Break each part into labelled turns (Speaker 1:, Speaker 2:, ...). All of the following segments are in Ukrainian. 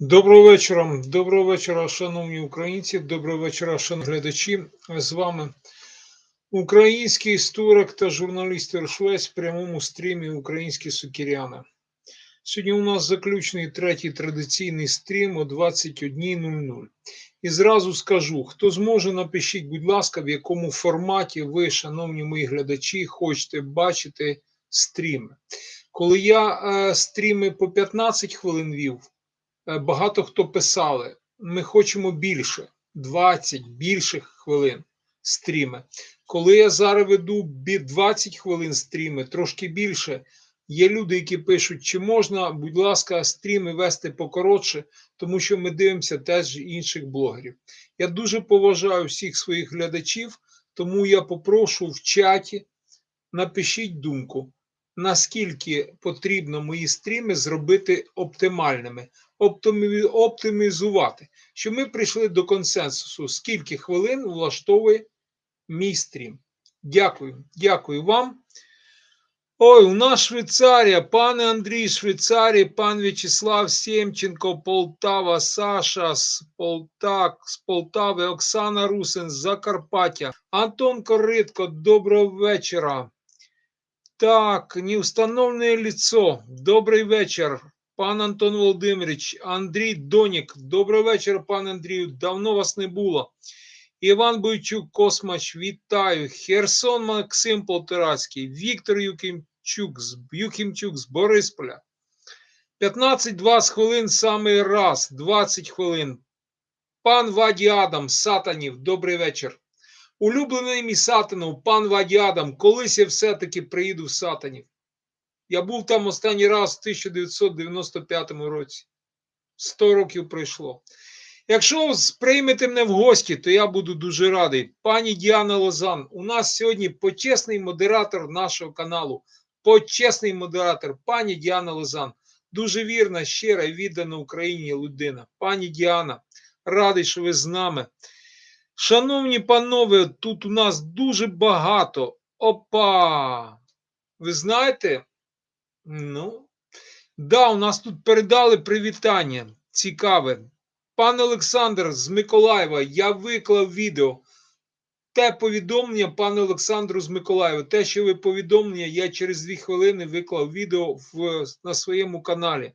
Speaker 1: Доброго вечора, доброго вечора, шановні українці, доброго вечора, шановні глядачі. З вами український історик та журналіст Ершвець в прямому стрімі Українські Сукіряни. Сьогодні у нас заключний третій традиційний стрім о 21.00. І зразу скажу: хто зможе, напишіть, будь ласка, в якому форматі ви, шановні мої глядачі, хочете бачити стріми. Коли я е, стріми по 15 хвилин вів, багато хто писали: ми хочемо більше, 20 більших хвилин стріми. Коли я зараз веду 20 хвилин стріми, трошки більше. Є люди, які пишуть, чи можна, будь ласка, стріми вести покоротше, тому що ми дивимося теж інших блогерів. Я дуже поважаю всіх своїх глядачів, тому я попрошу в чаті напишіть думку, наскільки потрібно мої стріми зробити оптимальними оптимізувати, що ми прийшли до консенсусу, скільки хвилин влаштовує мій стрім. Дякую, дякую вам. Ой, у нас Швейцарія, пане Андрій, Швейцарії, пан В'ячеслав Сємченко, Полтава, Саша з Полтак, з Полтави, Оксана Русин з Закарпаття, Антон Коритко, доброго вечора. Так, неустановленное лицо. Добрий вечір. Пан Антон Володимирович, Андрій Донік, добрий вечір, пане Андрію. Давно вас не було. Іван Бойчук, Космач, вітаю. Херсон Максим Полторацький, Віктор Юкімчук, Юкімчук з Борисполя. 15-20 хвилин самий раз, 20 хвилин. Пан Ваді Адам, Сатанів, добрий вечір. Улюблений мій Сатанов, пан Ваді Адам, колись я все-таки приїду в Сатанів. Я був там останній раз в 1995 році. 100 років пройшло. Якщо приймете мене в гості, то я буду дуже радий. Пані Діана Лозан, у нас сьогодні почесний модератор нашого каналу. Почесний модератор, пані Діана Лозан. Дуже вірна, щира і віддана Україні людина. Пані Діана, радий, що ви з нами. Шановні панове, тут у нас дуже багато. Опа! Ви знаєте, Ну, да, у нас тут передали привітання. Цікаве. Пан Олександр з Миколаєва, я виклав відео. Те повідомлення, пане Олександру з Миколаєва, те, що ви повідомлення, я через дві хвилини виклав відео в, на своєму каналі.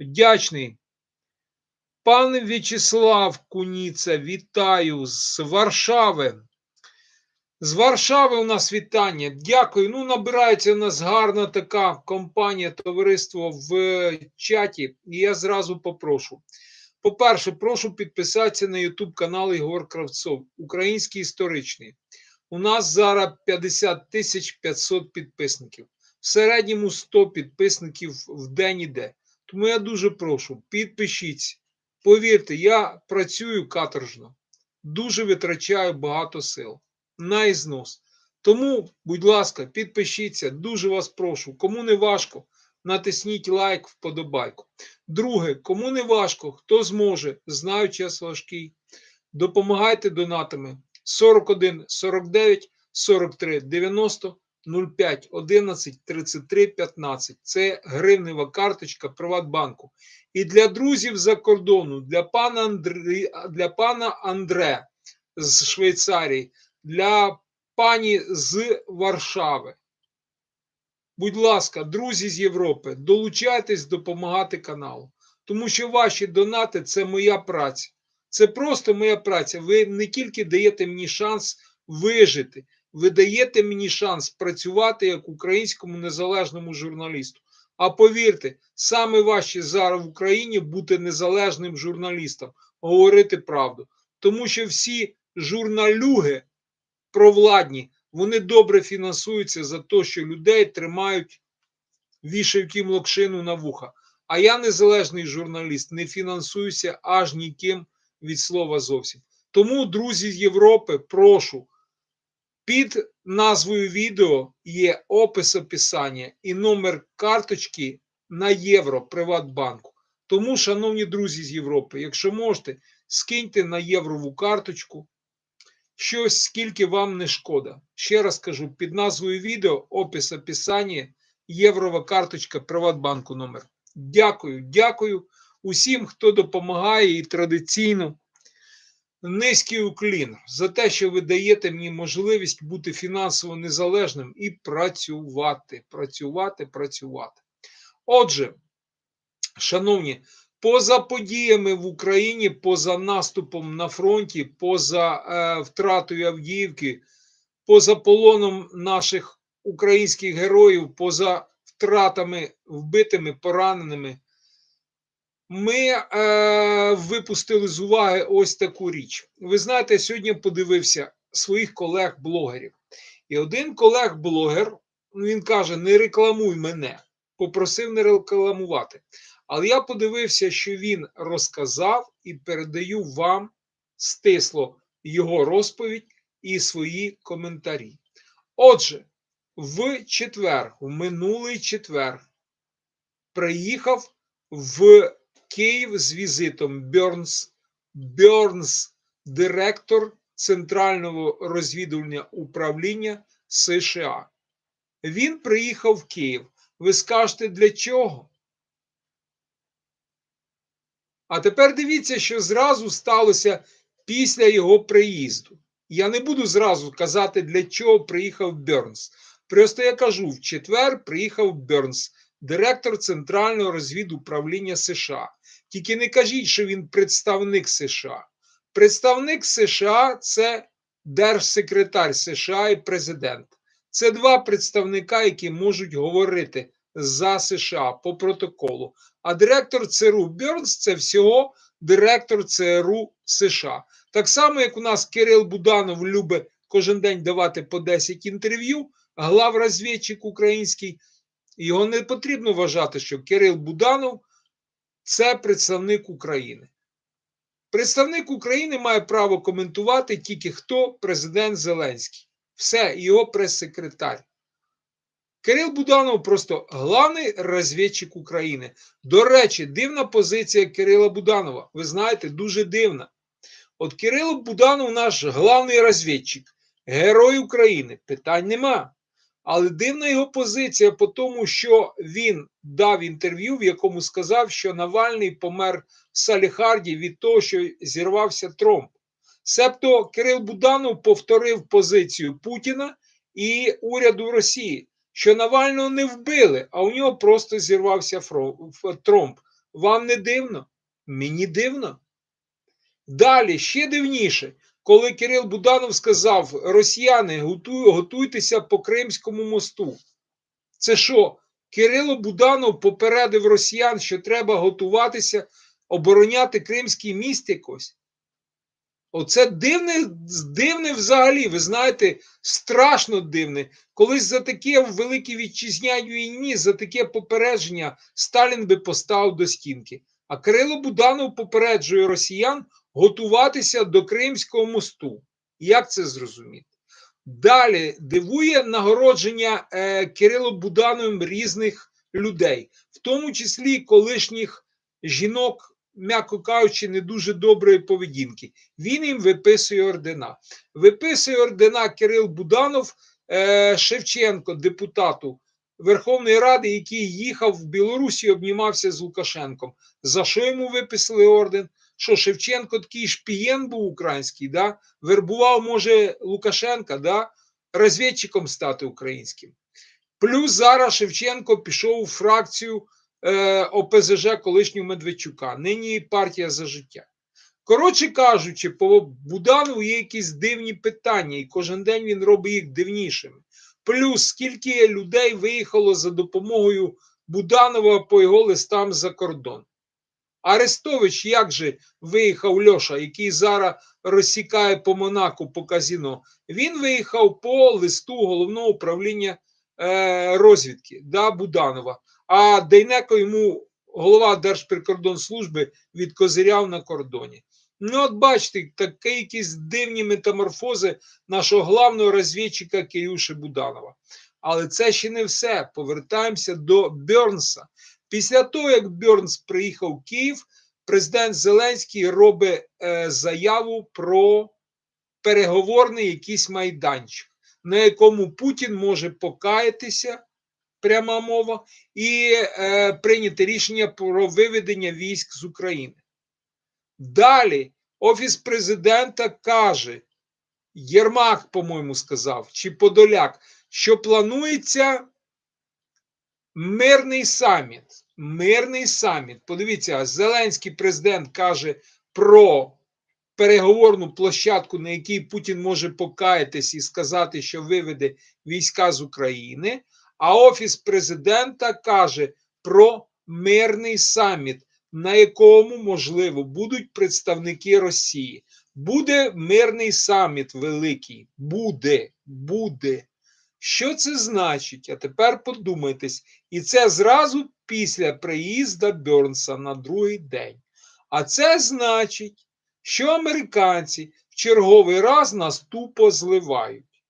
Speaker 1: Вдячний. Пане В'ячеслав Куніца, вітаю з Варшави. З Варшави у нас вітання. Дякую. Ну, набирається у нас гарна така компанія, товариство в чаті. І я зразу попрошу. По-перше, прошу підписатися на YouTube канал Ігор Кравцов, український історичний. У нас зараз 50 тисяч 500 підписників. В середньому 100 підписників в день іде. Тому я дуже прошу, підпишіться. Повірте, я працюю каторжно, дуже витрачаю багато сил на ізнос. Тому, будь ласка, підпишіться, дуже вас прошу. Кому не важко, натисніть лайк, вподобайку. Друге, кому не важко, хто зможе, знаю час важкий, допомагайте донатами 41 49 43 90 05 11 33 15. Це гривнева карточка Приватбанку. І для друзів за кордону, для пана Андре, для пана Андре з Швейцарії для пані з Варшави. Будь ласка, друзі з Європи, долучайтесь допомагати каналу, тому що ваші донати це моя праця. Це просто моя праця. Ви не тільки даєте мені шанс вижити, ви даєте мені шанс працювати як українському незалежному журналісту. А повірте, саме важче зараз в Україні бути незалежним журналістом, говорити правду. Тому що всі журналюги провладні, вони добре фінансуються за те, що людей тримають, вішають їм локшину на вуха. А я незалежний журналіст, не фінансуюся аж ніким від слова зовсім. Тому, друзі з Європи, прошу. Під назвою відео є опис описання і номер карточки на євро Приватбанку. Тому, шановні друзі з Європи, якщо можете, скиньте на єврову карточку щось, скільки вам не шкода. Ще раз кажу, під назвою відео, опис описання, єврова карточка Приватбанку номер. Дякую, дякую. усім, хто допомагає і традиційно низький уклін за те, що ви даєте мені можливість бути фінансово незалежним і працювати, працювати, працювати. Отже, шановні, поза подіями в Україні, поза наступом на фронті, поза е, втратою Авдіївки, поза полоном наших українських героїв, поза втратами вбитими, пораненими, ми е, випустили з уваги ось таку річ. Ви знаєте, сьогодні подивився своїх колег-блогерів. І один колег-блогер, він каже: не рекламуй мене, попросив не рекламувати. Але я подивився, що він розказав і передаю вам стисло його розповідь і свої коментарі. Отже, в четвер, в минулий четвер, приїхав в Київ з візитом Бернс, Бернс, директор Центрального розвідувального управління США. Він приїхав в Київ. Ви скажете, для чого? А тепер дивіться, що зразу сталося після його приїзду. Я не буду зразу казати, для чого приїхав Бернс. Просто я кажу: в четвер приїхав Бернс, директор Центрального розвідуправління США. Тільки не кажіть, що він представник США. Представник США це держсекретар США і президент. Це два представника, які можуть говорити за США по протоколу. А директор ЦРУ Бернс це всього директор ЦРУ США. Так само, як у нас Кирил Буданов любить кожен день давати по 10 інтерв'ю, главрозвідчик український. Його не потрібно вважати, що Кирил Буданов це представник України. Представник України має право коментувати тільки хто президент Зеленський. Все, його прес-секретар. Кирил Буданов просто главний розвідчик України. До речі, дивна позиція Кирила Буданова. Ви знаєте, дуже дивна. От Кирило Буданов наш главний розвідчик, герой України. Питань нема. Але дивна його позиція по тому, що він дав інтерв'ю, в якому сказав, що Навальний помер в Саліхарді від того, що зірвався тромб. Себто Кирил Буданов повторив позицію Путіна і уряду Росії, що Навального не вбили, а у нього просто зірвався тромб. Вам не дивно? Мені дивно. Далі ще дивніше, коли Кирил Буданов сказав: Росіяни, готуйтеся по Кримському мосту. Це що? Кирило Буданов попередив росіян, що треба готуватися обороняти Кримський міст якось. Оце дивне, дивне взагалі, ви знаєте, страшно дивне. Колись за таке в Великій Вітчизняній війні, за таке попередження Сталін би поставив до стінки. А Кирило Буданов попереджує росіян готуватися до Кримського мосту. Як це зрозуміти? Далі дивує нагородження е, Кирило Будановим різних людей, в тому числі колишніх жінок, м'яко кажучи, не дуже доброї поведінки. Він їм виписує ордена. Виписує ордена Кирил Буданов е, Шевченко, депутату Верховної Ради, який їхав в Білорусі і обнімався з Лукашенком. За що йому виписали орден? Що Шевченко такий шпієн був український, да? вербував, може, Лукашенка, да? розвідчиком стати українським. Плюс зараз Шевченко пішов у фракцію ОПЗЖ колишнього Медведчука, нині партія за життя. Коротше кажучи, по Буданову є якісь дивні питання, і кожен день він робить їх дивнішими. Плюс скільки людей виїхало за допомогою Буданова по його листам за кордон. Арестович, як же виїхав Льоша, який зараз розсікає по Монаку по казіно, він виїхав по листу головного управління е, розвідки да, Буданова. А Дейнеко йому голова Держприкордонслужби відкозиряв на кордоні. Ну, от бачите, такі якісь дивні метаморфози нашого главного розвідчика Киюши Буданова. Але це ще не все. Повертаємося до Бернса. Після того, як Бернс приїхав в Київ, президент Зеленський робить е, заяву про переговорний якийсь майданчик, на якому Путін може покаятися пряма мова, і е, прийняти рішення про виведення військ з України. Далі Офіс президента каже, Єрмак, по-моєму, сказав, чи Подоляк, що планується мирний саміт. Мирний саміт. Подивіться, Зеленський президент каже про переговорну площадку, на якій Путін може покаятись і сказати, що виведе війська з України. А Офіс президента каже про мирний саміт, на якому, можливо, будуть представники Росії. Буде мирний саміт великий. Буде, буде. Що це значить? А тепер подумайтесь. І це зразу після приїзда Бьорнса на другий день. А це значить, що американці в черговий раз нас тупо зливають.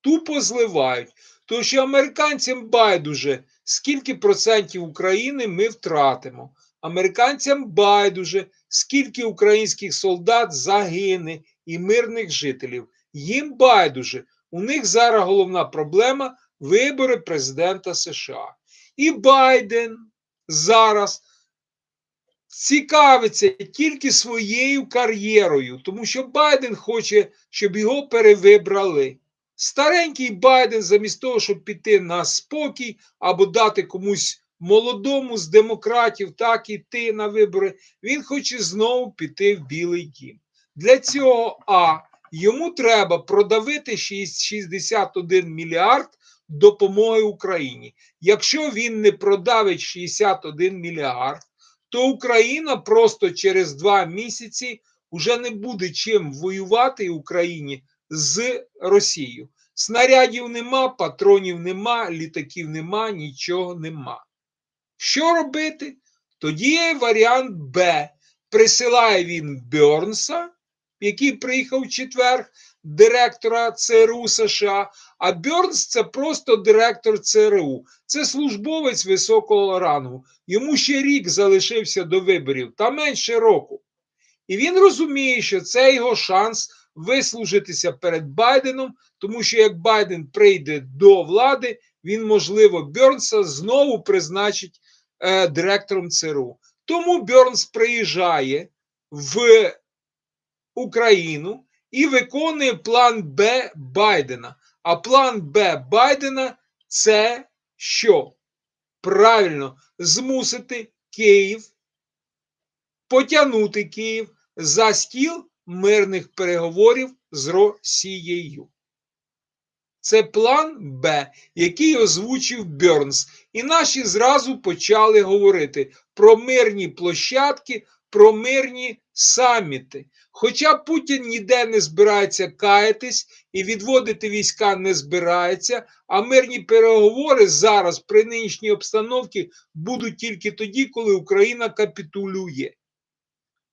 Speaker 1: Тупо зливають. Тому що американцям байдуже, скільки процентів України ми втратимо. Американцям байдуже, скільки українських солдат загине і мирних жителів. Їм байдуже. У них зараз головна проблема вибори президента США. І Байден зараз цікавиться тільки своєю кар'єрою, тому що Байден хоче, щоб його перевибрали. Старенький Байден, замість того, щоб піти на спокій або дати комусь молодому з демократів так іти на вибори, він хоче знову піти в Білий Дім. Для цього А. Йому треба продавити 61 мільярд допомоги Україні. Якщо він не продавить 61 мільярд, то Україна просто через два місяці вже не буде чим воювати Україні з Росією. Снарядів нема, патронів нема, літаків нема, нічого нема. Що робити? Тоді є варіант Б. Присилає він Бьорнса, який приїхав в четвер, директора ЦРУ США. А Бьорнс це просто директор ЦРУ. Це службовець високого рангу. Йому ще рік залишився до виборів, та менше року. І він розуміє, що це його шанс вислужитися перед Байденом, тому що як Байден прийде до влади, він, можливо, Бьорнса знову призначить е, директором ЦРУ. Тому Бьорнс приїжджає в Україну і виконує план Б Байдена. А план Б Байдена це що? Правильно змусити Київ потягнути Київ за стіл мирних переговорів з Росією. Це план Б, який озвучив Бьорнс. І наші зразу почали говорити про мирні площадки, про мирні саміти. Хоча Путін ніде не збирається каятись і відводити війська не збирається, а мирні переговори зараз при нинішній обстановці будуть тільки тоді, коли Україна капітулює.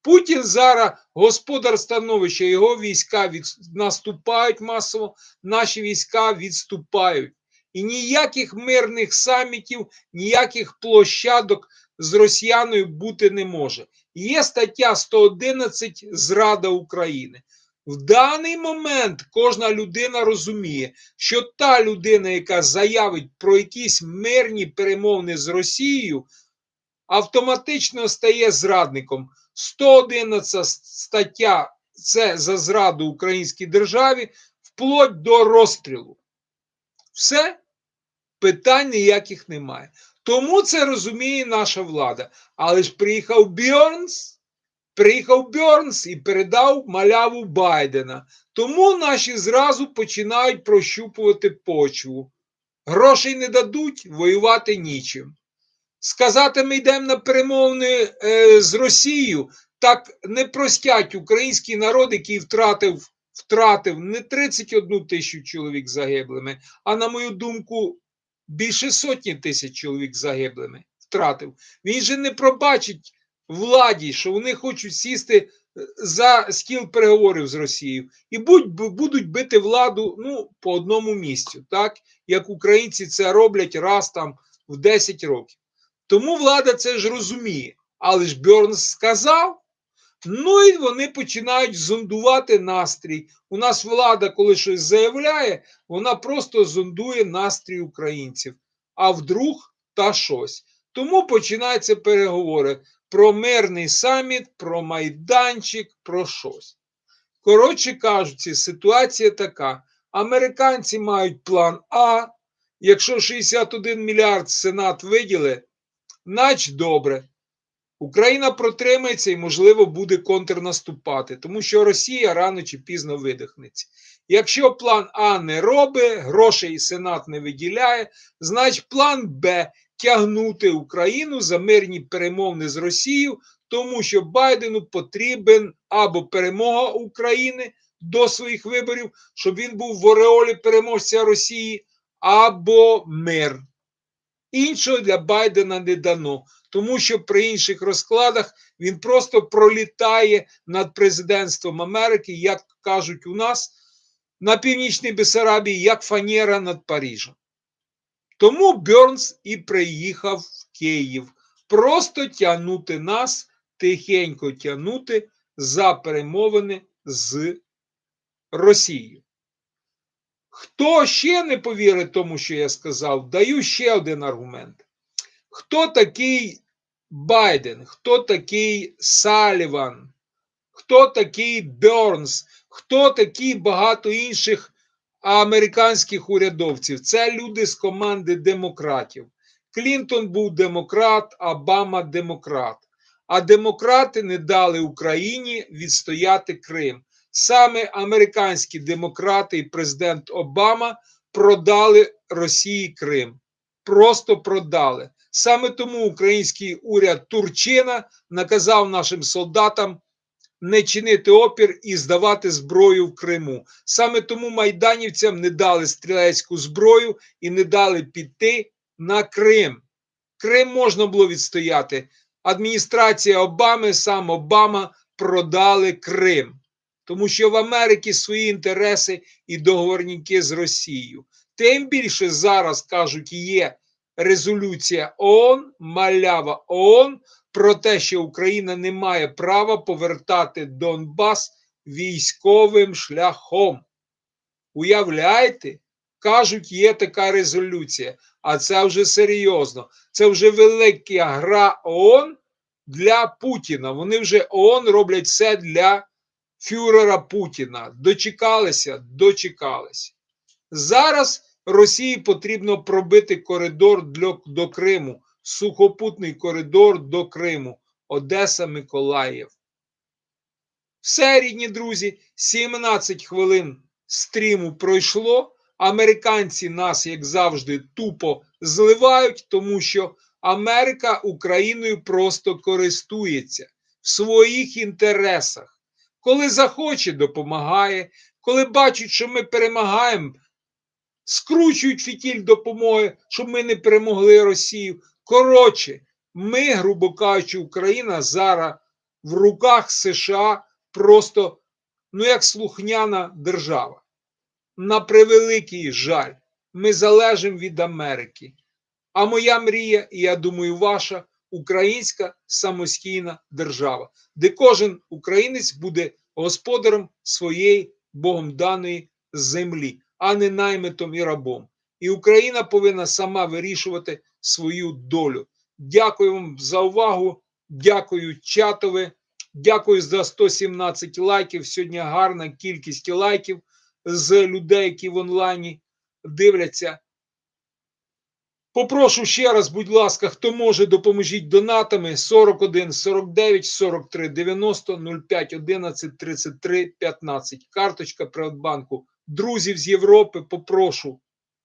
Speaker 1: Путін зараз господар становища, його війська від... наступають масово, наші війська відступають. І ніяких мирних самітів, ніяких площадок з росіяною бути не може. Є стаття 111 Зрада України. В даний момент кожна людина розуміє, що та людина, яка заявить про якісь мирні перемовини з Росією, автоматично стає зрадником. 111 стаття це за зраду українській державі вплоть до розстрілу. Все, питань ніяких немає. Тому це розуміє наша влада. Але ж приїхав Бьорнс, приїхав Бьорнс і передав маляву Байдена. Тому наші зразу починають прощупувати почву. Грошей не дадуть, воювати нічим. Сказати, ми йдемо на перемовини е, з Росією, так не простять український народ, який втратив втратив не 31 тисячу чоловік загиблими, а на мою думку, більше сотні тисяч чоловік загиблими втратив. Він же не пробачить владі, що вони хочуть сісти за стіл переговорів з Росією і будь, будуть бити владу ну, по одному місцю, так як українці це роблять раз там в 10 років. Тому влада це ж розуміє. Але ж Бьорнс сказав. Ну і вони починають зондувати настрій. У нас влада, коли щось заявляє, вона просто зондує настрій українців. а вдруг та щось. Тому починаються переговори про мирний саміт, про майданчик, про щось. Коротше кажучи, ситуація така: американці мають план А. Якщо 61 мільярд Сенат виділить, нач добре. Україна протримається і, можливо, буде контрнаступати, тому що Росія рано чи пізно видихнеться. Якщо план А не робить, грошей Сенат не виділяє, значить план Б тягнути Україну за мирні перемовини з Росією, тому що Байдену потрібен або перемога України до своїх виборів, щоб він був в Ореолі переможця Росії, або мир. Іншого для Байдена не дано, тому що при інших розкладах він просто пролітає над президентством Америки, як кажуть у нас на північній Бесарабії, як фанера над Парижем. Тому Бьорнс і приїхав в Київ просто тягнути нас, тихенько тягнути за перемовини з Росією. Хто ще не повірить тому, що я сказав, даю ще один аргумент. Хто такий Байден, хто такий Саліван, хто такий Бернс, хто такі багато інших американських урядовців? Це люди з команди демократів. Клінтон був демократ, Обама демократ. А демократи не дали Україні відстояти Крим. Саме американські демократи і президент Обама продали Росії Крим. Просто продали. Саме тому український уряд Турчина наказав нашим солдатам не чинити опір і здавати зброю в Криму. Саме тому майданівцям не дали стрілецьку зброю і не дали піти на Крим. Крим можна було відстояти. Адміністрація Обами, сам Обама продали Крим. Тому що в Америці свої інтереси і договорники з Росією. Тим більше зараз кажуть, є резолюція ООН, малява ООН про те, що Україна не має права повертати Донбас військовим шляхом. Уявляєте? Кажуть, є така резолюція, а це вже серйозно. Це вже велика гра ООН для Путіна. Вони вже ООН роблять все для фюрера Путіна. Дочекалися, дочекалися. Зараз Росії потрібно пробити коридор для, до Криму, сухопутний коридор до Криму, Одеса, Миколаїв. Все, рідні друзі, 17 хвилин стріму пройшло. Американці нас, як завжди, тупо зливають, тому що Америка Україною просто користується в своїх інтересах. Коли захоче, допомагає, коли бачать, що ми перемагаємо, скручують фітіль допомоги, щоб ми не перемогли Росію. Коротше, ми, грубо кажучи, Україна зараз в руках США просто, ну як слухняна держава. На превеликий жаль, ми залежимо від Америки. А моя мрія, і я думаю, ваша українська самостійна держава, де кожен українець буде господарем своєї Богом даної землі, а не наймитом і рабом. І Україна повинна сама вирішувати свою долю. Дякую вам за увагу. Дякую, чатове. Дякую за 117 лайків. Сьогодні гарна кількість лайків з людей, які в онлайні дивляться. Попрошу ще раз, будь ласка, хто може, допоможіть донатами 41 49 43 90 05 11 33 15. Карточка Приватбанку. Друзів з Європи попрошу.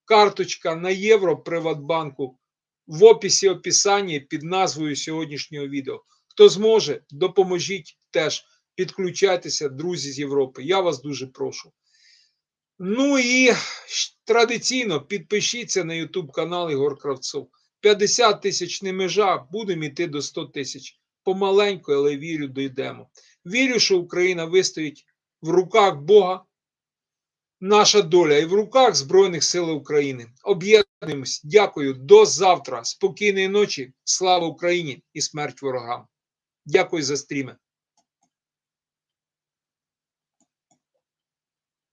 Speaker 1: Карточка на євро Приватбанку в описі описанні під назвою сьогоднішнього відео. Хто зможе, допоможіть теж. Підключайтеся, друзі з Європи. Я вас дуже прошу. Ну і традиційно підпишіться на YouTube канал Ігор Кравцов. 50 тисяч не межа, будемо йти до 100 тисяч. Помаленьку, але вірю, дійдемо. Вірю, що Україна вистоїть в руках Бога, наша доля і в руках Збройних сил України. Об'єднуємось. Дякую. До завтра. Спокійної ночі. Слава Україні і смерть ворогам. Дякую за стріми.